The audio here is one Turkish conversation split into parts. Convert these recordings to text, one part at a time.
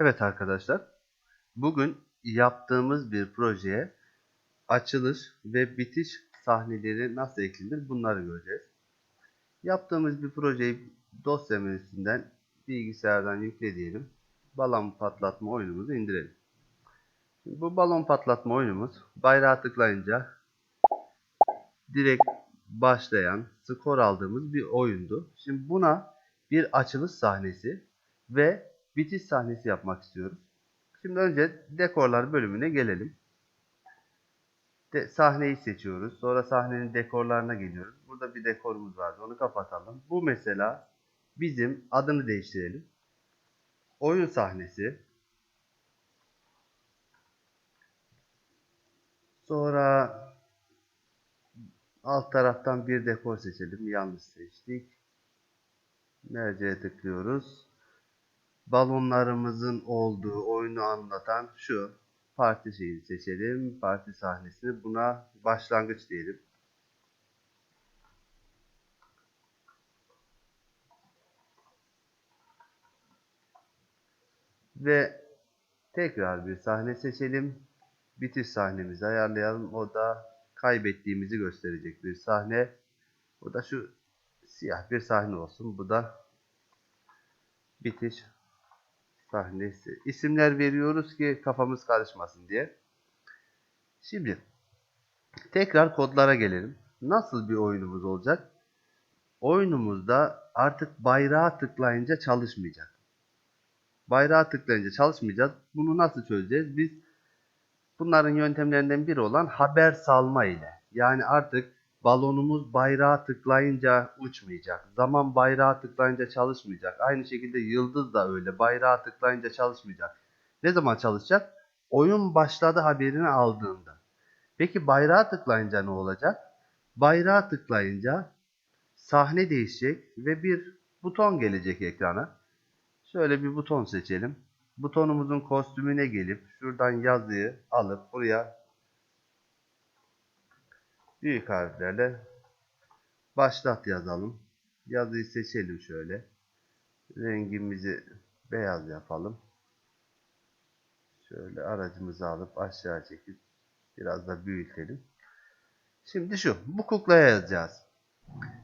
Evet arkadaşlar, bugün yaptığımız bir projeye açılış ve bitiş sahneleri nasıl eklenir bunları göreceğiz. Yaptığımız bir projeyi dosya menüsünden bilgisayardan yükle diyelim. Balon patlatma oyunumuzu indirelim. Şimdi bu balon patlatma oyunumuz bayrağı tıklayınca direkt başlayan, skor aldığımız bir oyundu. Şimdi buna bir açılış sahnesi ve bitiş sahnesi yapmak istiyoruz. Şimdi önce dekorlar bölümüne gelelim. De, sahneyi seçiyoruz. Sonra sahnenin dekorlarına geliyoruz. Burada bir dekorumuz vardı. Onu kapatalım. Bu mesela bizim adını değiştirelim. Oyun sahnesi. Sonra alt taraftan bir dekor seçelim. Yanlış seçtik. Merceğe tıklıyoruz. Balonlarımızın olduğu oyunu anlatan şu parti şeyini seçelim. Parti sahnesini buna başlangıç diyelim. Ve tekrar bir sahne seçelim. Bitiş sahnemizi ayarlayalım. O da kaybettiğimizi gösterecek bir sahne. Bu da şu siyah bir sahne olsun. Bu da bitiş sahnesi. İsimler veriyoruz ki kafamız karışmasın diye. Şimdi tekrar kodlara gelelim. Nasıl bir oyunumuz olacak? Oyunumuzda artık bayrağa tıklayınca çalışmayacak. Bayrağa tıklayınca çalışmayacağız. Bunu nasıl çözeceğiz? Biz bunların yöntemlerinden biri olan haber salma ile. Yani artık balonumuz bayrağa tıklayınca uçmayacak. Zaman bayrağa tıklayınca çalışmayacak. Aynı şekilde yıldız da öyle. Bayrağa tıklayınca çalışmayacak. Ne zaman çalışacak? Oyun başladı haberini aldığında. Peki bayrağa tıklayınca ne olacak? Bayrağa tıklayınca sahne değişecek ve bir buton gelecek ekrana. Şöyle bir buton seçelim. Butonumuzun kostümüne gelip şuradan yazıyı alıp buraya büyük harflerle başlat yazalım. Yazıyı seçelim şöyle. Rengimizi beyaz yapalım. Şöyle aracımızı alıp aşağı çekip biraz da büyütelim. Şimdi şu. Bu kuklaya yazacağız.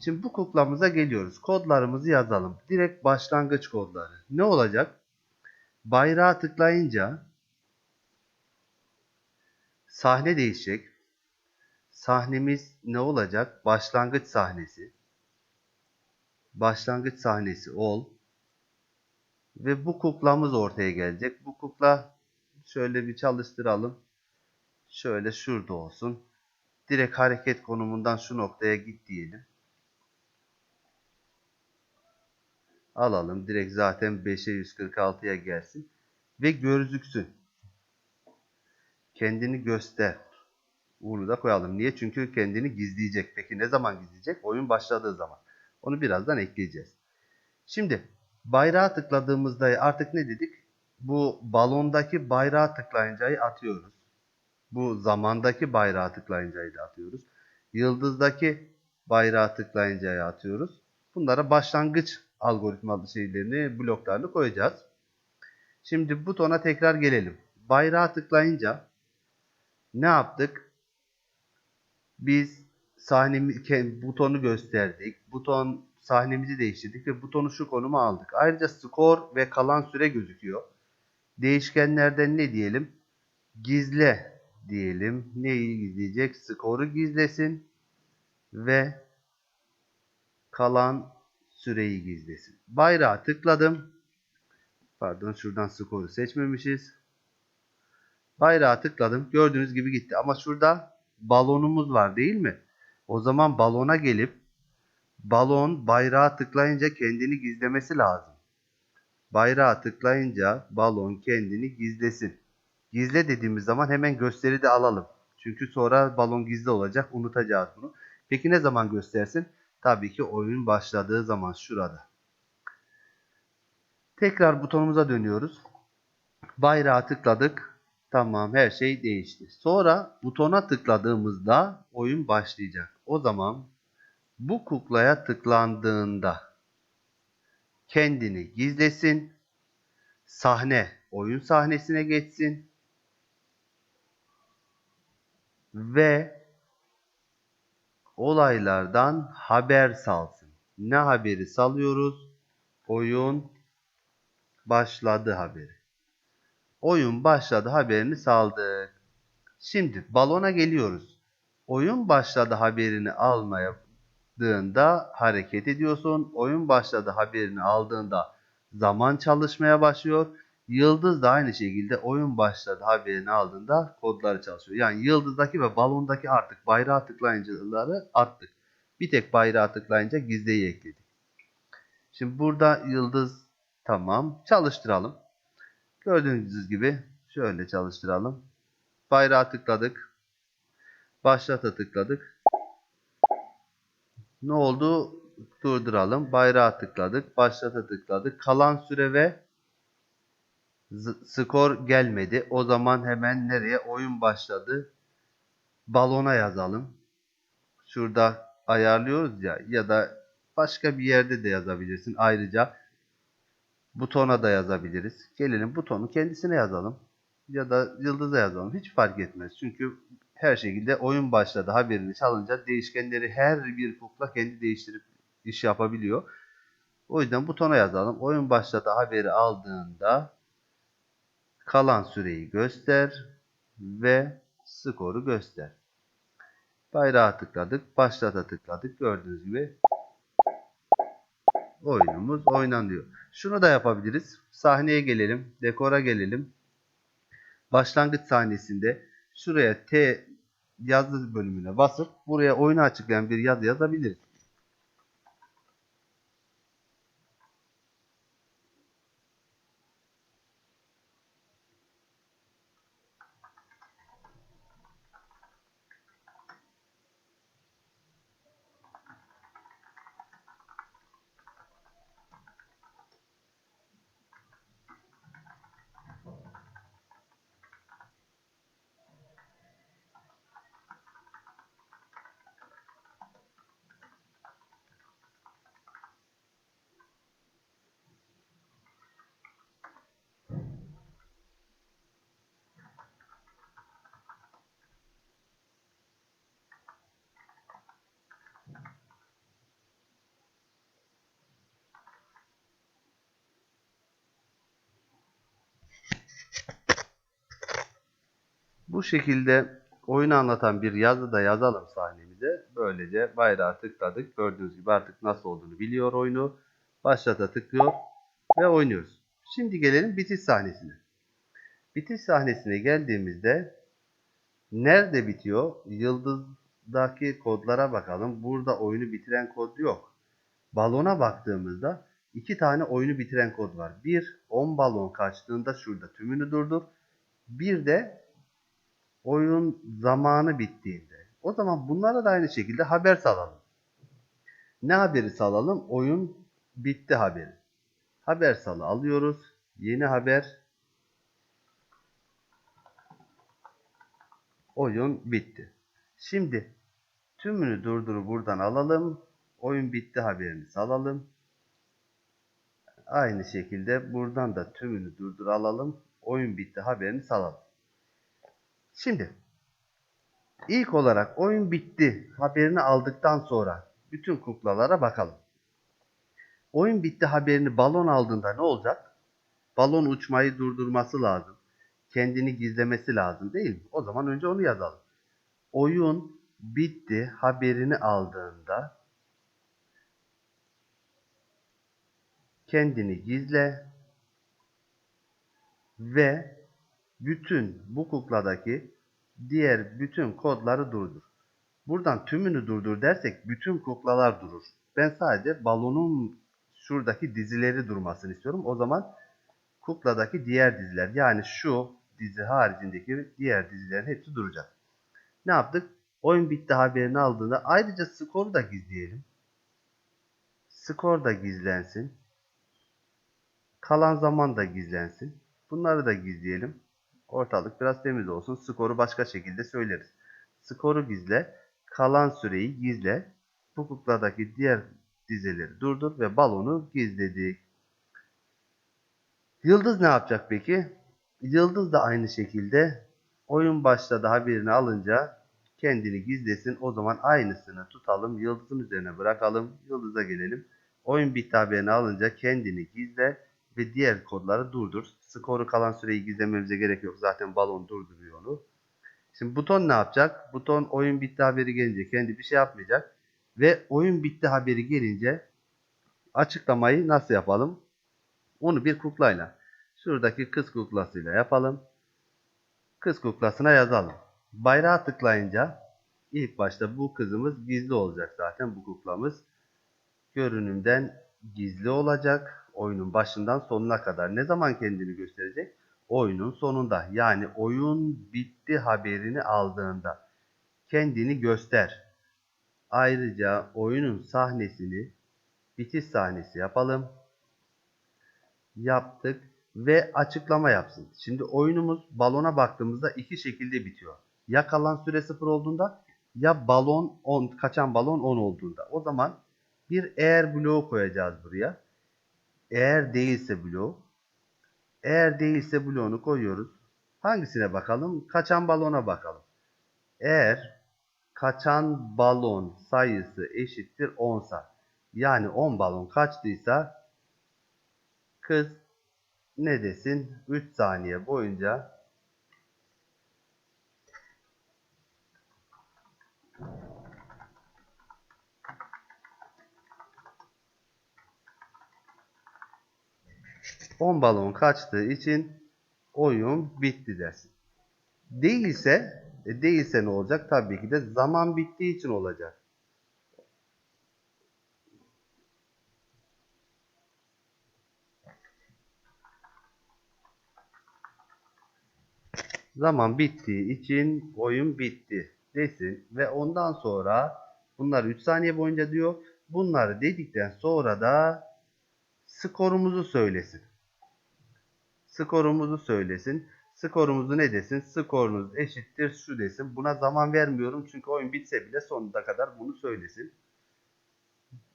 Şimdi bu kuklamıza geliyoruz. Kodlarımızı yazalım. Direkt başlangıç kodları. Ne olacak? Bayrağa tıklayınca sahne değişecek. Sahnemiz ne olacak? Başlangıç sahnesi. Başlangıç sahnesi ol. Ve bu kuklamız ortaya gelecek. Bu kukla şöyle bir çalıştıralım. Şöyle şurada olsun. Direkt hareket konumundan şu noktaya git diyelim. Alalım. Direkt zaten 5'e 146'ya gelsin. Ve gözüksün. Kendini göster. Bunu da koyalım. Niye? Çünkü kendini gizleyecek. Peki ne zaman gizleyecek? Oyun başladığı zaman. Onu birazdan ekleyeceğiz. Şimdi bayrağa tıkladığımızda artık ne dedik? Bu balondaki bayrağı tıklayıncayı atıyoruz. Bu zamandaki bayrağı tıklayıncayı da atıyoruz. Yıldızdaki bayrağı tıklayıncayı atıyoruz. Bunlara başlangıç algoritmalı şeylerini, bloklarını koyacağız. Şimdi butona tekrar gelelim. Bayrağı tıklayınca ne yaptık? Biz sahnemi, butonu gösterdik. Buton sahnemizi değiştirdik ve butonu şu konuma aldık. Ayrıca skor ve kalan süre gözüküyor. Değişkenlerden ne diyelim? Gizle diyelim. Neyi gizleyecek? Skoru gizlesin ve kalan süreyi gizlesin. Bayrağı tıkladım. Pardon şuradan skoru seçmemişiz. Bayrağı tıkladım. Gördüğünüz gibi gitti. Ama şurada balonumuz var değil mi? O zaman balona gelip balon bayrağı tıklayınca kendini gizlemesi lazım. Bayrağı tıklayınca balon kendini gizlesin. Gizle dediğimiz zaman hemen gösteride alalım. Çünkü sonra balon gizli olacak. Unutacağız bunu. Peki ne zaman göstersin? Tabii ki oyun başladığı zaman şurada. Tekrar butonumuza dönüyoruz. Bayrağı tıkladık. Tamam her şey değişti. Sonra butona tıkladığımızda oyun başlayacak. O zaman bu kuklaya tıklandığında kendini gizlesin. Sahne oyun sahnesine geçsin. Ve olaylardan haber salsın. Ne haberi salıyoruz? Oyun başladı haberi. Oyun başladı haberini saldık. Şimdi balona geliyoruz. Oyun başladı haberini almadığında hareket ediyorsun. Oyun başladı haberini aldığında zaman çalışmaya başlıyor. Yıldız da aynı şekilde oyun başladı haberini aldığında kodları çalışıyor. Yani yıldızdaki ve balondaki artık bayrağı tıklayıncaları attık. Bir tek bayrağı tıklayınca gizleyi ekledik. Şimdi burada yıldız tamam. Çalıştıralım. Gördüğünüz gibi şöyle çalıştıralım. Bayrağı tıkladık. Başlata tıkladık. Ne oldu? Durduralım. Bayrağı tıkladık. Başlata tıkladık. Kalan süre ve skor gelmedi. O zaman hemen nereye? Oyun başladı. Balona yazalım. Şurada ayarlıyoruz ya ya da başka bir yerde de yazabilirsin. Ayrıca butona da yazabiliriz. Gelelim butonu kendisine yazalım. Ya da yıldıza yazalım. Hiç fark etmez. Çünkü her şekilde oyun başladı haberini çalınca değişkenleri her bir kukla kendi değiştirip iş yapabiliyor. O yüzden butona yazalım. Oyun başladı haberi aldığında kalan süreyi göster ve skoru göster. Bayrağı tıkladık. Başlata tıkladık. Gördüğünüz gibi oyunumuz oynanıyor. Şunu da yapabiliriz. Sahneye gelelim. Dekora gelelim. Başlangıç sahnesinde şuraya T yazı bölümüne basıp buraya oyunu açıklayan bir yazı yazabiliriz. Bu şekilde oyunu anlatan bir yazı da yazalım sahnemize. Böylece bayrağı tıkladık. Gördüğünüz gibi artık nasıl olduğunu biliyor oyunu. Başlata tıklıyor ve oynuyoruz. Şimdi gelelim bitiş sahnesine. Bitiş sahnesine geldiğimizde nerede bitiyor? Yıldızdaki kodlara bakalım. Burada oyunu bitiren kod yok. Balona baktığımızda iki tane oyunu bitiren kod var. Bir 10 balon kaçtığında şurada tümünü durdur. Bir de oyun zamanı bittiğinde. O zaman bunlara da aynı şekilde haber salalım. Ne haberi salalım? Oyun bitti haberi. Haber salı alıyoruz. Yeni haber. Oyun bitti. Şimdi tümünü durduru buradan alalım. Oyun bitti haberini salalım. Aynı şekilde buradan da tümünü durdur alalım. Oyun bitti haberini salalım. Şimdi ilk olarak oyun bitti haberini aldıktan sonra bütün kuklalara bakalım. Oyun bitti haberini balon aldığında ne olacak? Balon uçmayı durdurması lazım. Kendini gizlemesi lazım değil mi? O zaman önce onu yazalım. Oyun bitti haberini aldığında kendini gizle ve bütün bu kukladaki diğer bütün kodları durdur. Buradan tümünü durdur dersek bütün kuklalar durur. Ben sadece balonun şuradaki dizileri durmasını istiyorum. O zaman kukladaki diğer diziler yani şu dizi haricindeki diğer dizilerin hepsi duracak. Ne yaptık? Oyun bitti haberini aldığında ayrıca skoru da gizleyelim. Skor da gizlensin. Kalan zaman da gizlensin. Bunları da gizleyelim. Ortalık biraz temiz olsun. Skoru başka şekilde söyleriz. Skoru gizle. Kalan süreyi gizle. Bu kukladaki diğer dizeleri durdur ve balonu gizledik. Yıldız ne yapacak peki? Yıldız da aynı şekilde oyun başladı haberini alınca kendini gizlesin. O zaman aynısını tutalım. Yıldızın üzerine bırakalım. Yıldıza gelelim. Oyun bitti haberini alınca kendini gizle ve diğer kodları durdur. Skoru kalan süreyi gizlememize gerek yok. Zaten balon durduruyor onu. Şimdi buton ne yapacak? Buton oyun bitti haberi gelince kendi bir şey yapmayacak. Ve oyun bitti haberi gelince açıklamayı nasıl yapalım? Onu bir kuklayla. Şuradaki kız kuklasıyla yapalım. Kız kuklasına yazalım. Bayrağa tıklayınca ilk başta bu kızımız gizli olacak zaten bu kuklamız. Görünümden gizli olacak. Oyunun başından sonuna kadar. Ne zaman kendini gösterecek? Oyunun sonunda. Yani oyun bitti haberini aldığında. Kendini göster. Ayrıca oyunun sahnesini bitiş sahnesi yapalım. Yaptık ve açıklama yapsın. Şimdi oyunumuz balona baktığımızda iki şekilde bitiyor. Ya kalan süre sıfır olduğunda ya balon 10 kaçan balon 10 olduğunda. O zaman bir eğer bloğu koyacağız buraya. Eğer değilse bloğu. Eğer değilse bloğunu koyuyoruz. Hangisine bakalım? Kaçan balona bakalım. Eğer kaçan balon sayısı eşittir 10 sa yani 10 balon kaçtıysa kız ne desin? 3 saniye boyunca On balon kaçtığı için oyun bitti dersin. Değilse, e değilse ne olacak? Tabii ki de zaman bittiği için olacak. Zaman bittiği için oyun bitti desin ve ondan sonra bunlar 3 saniye boyunca diyor. Bunları dedikten sonra da skorumuzu söylesin. Skorumuzu söylesin. Skorumuzu ne desin? Skorunuz eşittir şu desin. Buna zaman vermiyorum çünkü oyun bitse bile sonuna kadar bunu söylesin.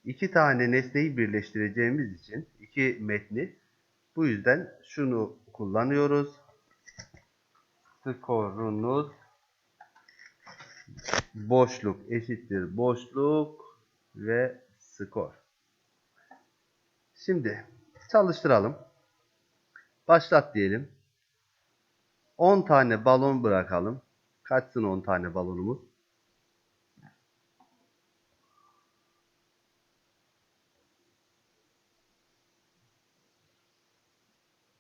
İki tane nesneyi birleştireceğimiz için iki metni bu yüzden şunu kullanıyoruz. Skorunuz boşluk eşittir boşluk ve skor. Şimdi çalıştıralım. Başlat diyelim. 10 tane balon bırakalım. Kaçsın 10 tane balonumuz?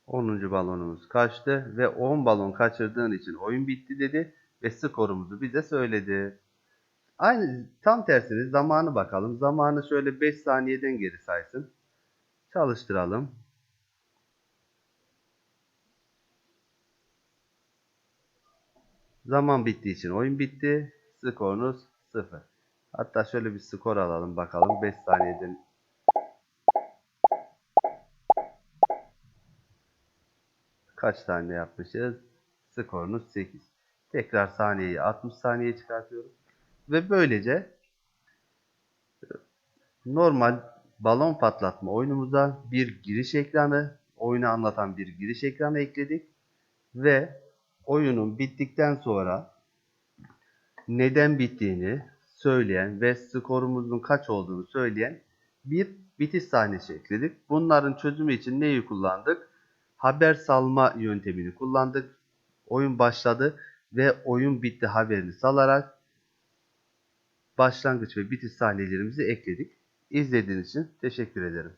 Onuncu balonumuz kaçtı ve 10 balon kaçırdığın için oyun bitti dedi ve skorumuzu bize söyledi. Aynı tam tersini zamanı bakalım. Zamanı şöyle 5 saniyeden geri saysın. Çalıştıralım. Zaman bittiği için oyun bitti. Skorunuz 0. Hatta şöyle bir skor alalım bakalım. 5 saniyeden kaç tane yapmışız? Skorunuz 8. Tekrar saniyeyi 60 saniye çıkartıyorum. Ve böylece normal balon patlatma oyunumuza bir giriş ekranı, oyunu anlatan bir giriş ekranı ekledik. Ve oyunun bittikten sonra neden bittiğini söyleyen ve skorumuzun kaç olduğunu söyleyen bir bitiş sahnesi ekledik. Bunların çözümü için neyi kullandık? Haber salma yöntemini kullandık. Oyun başladı ve oyun bitti haberini salarak başlangıç ve bitiş sahnelerimizi ekledik. İzlediğiniz için teşekkür ederim.